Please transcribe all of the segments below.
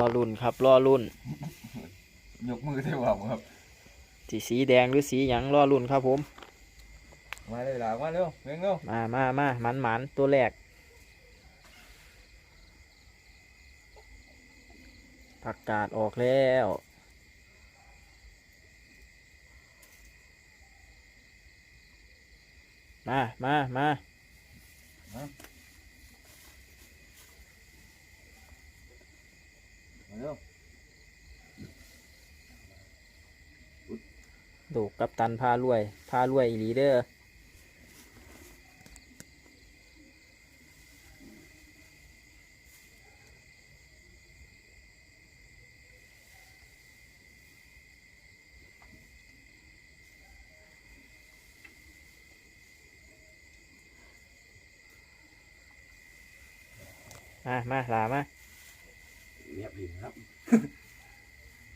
อรุ่นครับรอรุ่น ยกมือใส่ว่าครับสีสีแดงหรือสีหยังรอรุ่นครับผม มาเลยหลามาเร็วเร่งเร็วมามามาหมันหมันตัวแรกผักกาดออกแล้วมามามา มา เร็วดูกับตันพารวยพารวยอีลีเดอร์มา มาลามา เรียบรินครับ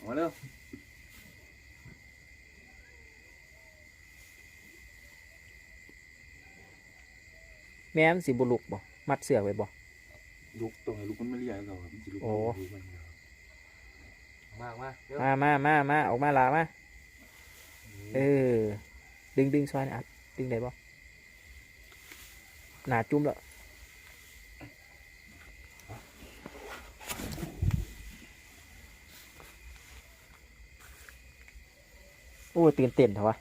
มาเร็วแม่มันสิบุลุกบ่มัดเสือกไว้บ่ ลุกตรงไหนลุกมันไม่เรียกเราครับมันจะลุกโอ้ ลุกมันครับมากมาเร็วมามามามาออกมาลามาเออ ดึงดึงซอยนะอัดดึงได้บ่หนาจุ่มแล้ว โอ้ยตื่นเต้นเถอะวะ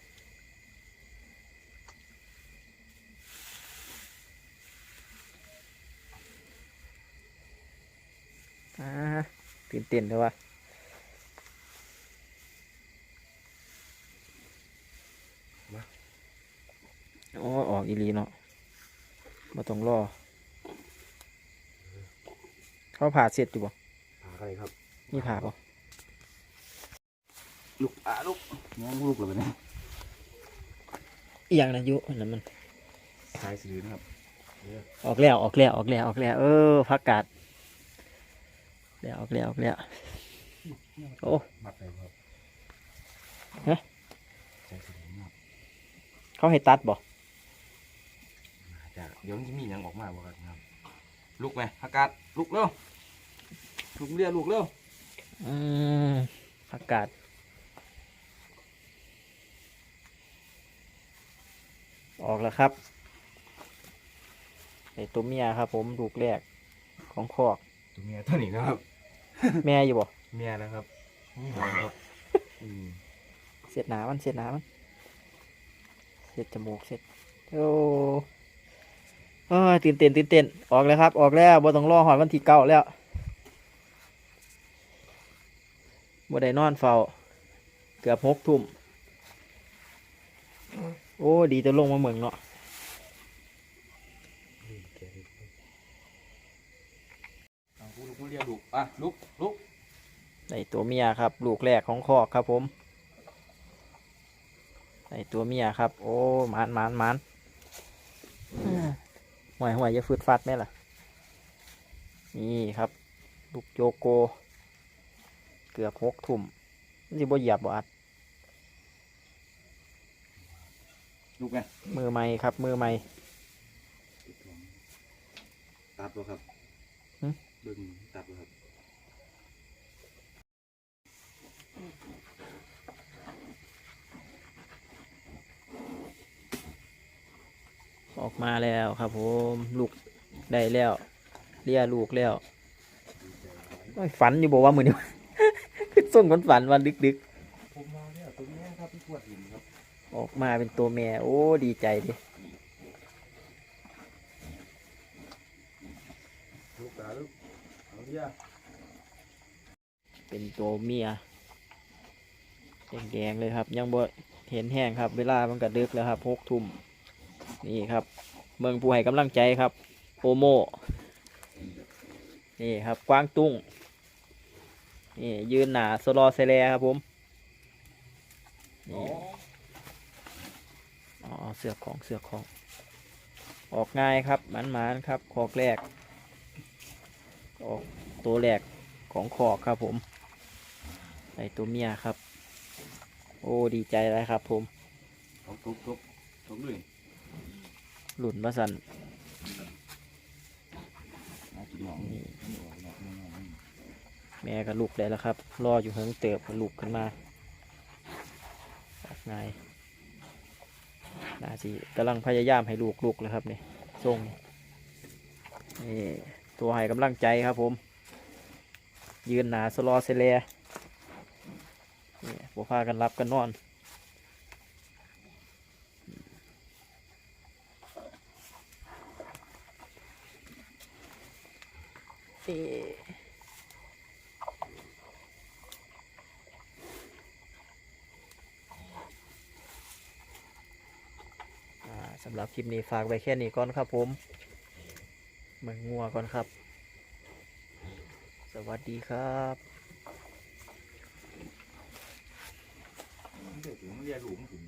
อ่าตื่นเต้นเถอะวะโอ้ยออกอีหลีเนาะมาต้องรอเขาผ่าเสร็จอยู่บ่พาใครครับ มีผ่าบ่ ลุกอะลุกง้างลุกเลยเนี่ยอีหยังนะยุนั่นมันสายสื่อนะครับออกแล้วออกแล้วออกแล้วออกแล้ว เออพักกาดแล้วออกแล้วออกแล้วโอ้มัดเลยครับฮะสายสื่อนะครับเขาให้ตัดบ่อาจจะเดี๋ยวมันจะมีหยังออกมาบ่ครับลุกไหมอากาศลุกเร็วลุกเรียกลุกเร็วอืมพักกาด ออกแล้วครับไอตัวเมียครับ ผมลูกแรกของคอกตัวเมียตัวนี้นะครับ แม่อยู่บ่เมียนะครับครับอืมเสร็จหนามันเสร็จหนามันเสร็จจมูกเสร็จโอ้เอ้ยตื่นเต้นตื่นเต้นออกแล้วครับ ออกแล้วบ่ต้องรอหอดวันที่เก้าแล้วบ่ได้นอนเฝ้า เกือบหกทุ่ม โอ้ ดีจะลงมาเมืองเนาะเอาลุกมาเรียกลุกอะลุกลุกในตัวเมียครับ ลูกแรกของคอกครับผมในตัวเมียครับ โอ้หมานหมานหมานห่วยห่วยจะฟืดฟัดไหมล่ะ นี่ครับ ลูกโยโก เกือบหกทุ่มมันสิบ่เหยียบบ่อัด ลุกไงมือไม้ครับ มือไม้ตัดบ่ครับหึ เบิ่งตัดบ่ครับออกมาแล้วครับผมลูกได้แล้วเลียลูกแล้วโอ้ยฝันอยู่บอกว่ามือนี้ คือส่งคนฝันวันดึกดึกผมมาแล้วตัวนี้ครับพี่ขวดหินครับๆ ออกมาเป็นตัวแม่ โอ้ ดีใจดิลุกตาลุกเอาเดียเป็นตัวเมียแดงๆเลยครับ ยังบ่เห็นแห้งครับ เวลามันก็ดึกแล้วครับหกทุ่มนี่ครับ เมืองผู้ให้กำลังใจครับ โอโมนี่ครับกวางตุ้งนี่ยืนหนาสโลอเซเลครับผมนี่อ๋อ เสือกของเสือกของ ออกง่ายครับหมันๆครับคอกแรก ออกตัวแรกของคอกครับผมใส่ตัวเมียครับ โอ้ดีใจเลยครับ ผมทุบทุบทุบทุบเลยหลุนมาสันมากินหนองนี่นี่ออกหนองนี่แม่ก็ลูกได้แล้วครับ รออยู่เฮิงเติบก็ลูกขึ้นมาออกง่าย นาสิกำลังพยายามให้ลูกลูกแล้วครับนี่ส่งนี่ตัวให้กำลังใจครับผม ยืนหนาสลอเซเลนี่พวกพากันรับกันนอนนี่อ่า สำหรับคลิปนี้ฝากไว้แค่นี้ก่อนครับผมเมืองงัวก่อนครับ สวัสดีครับเดี๋ยวถึงเรียนหลุมถึง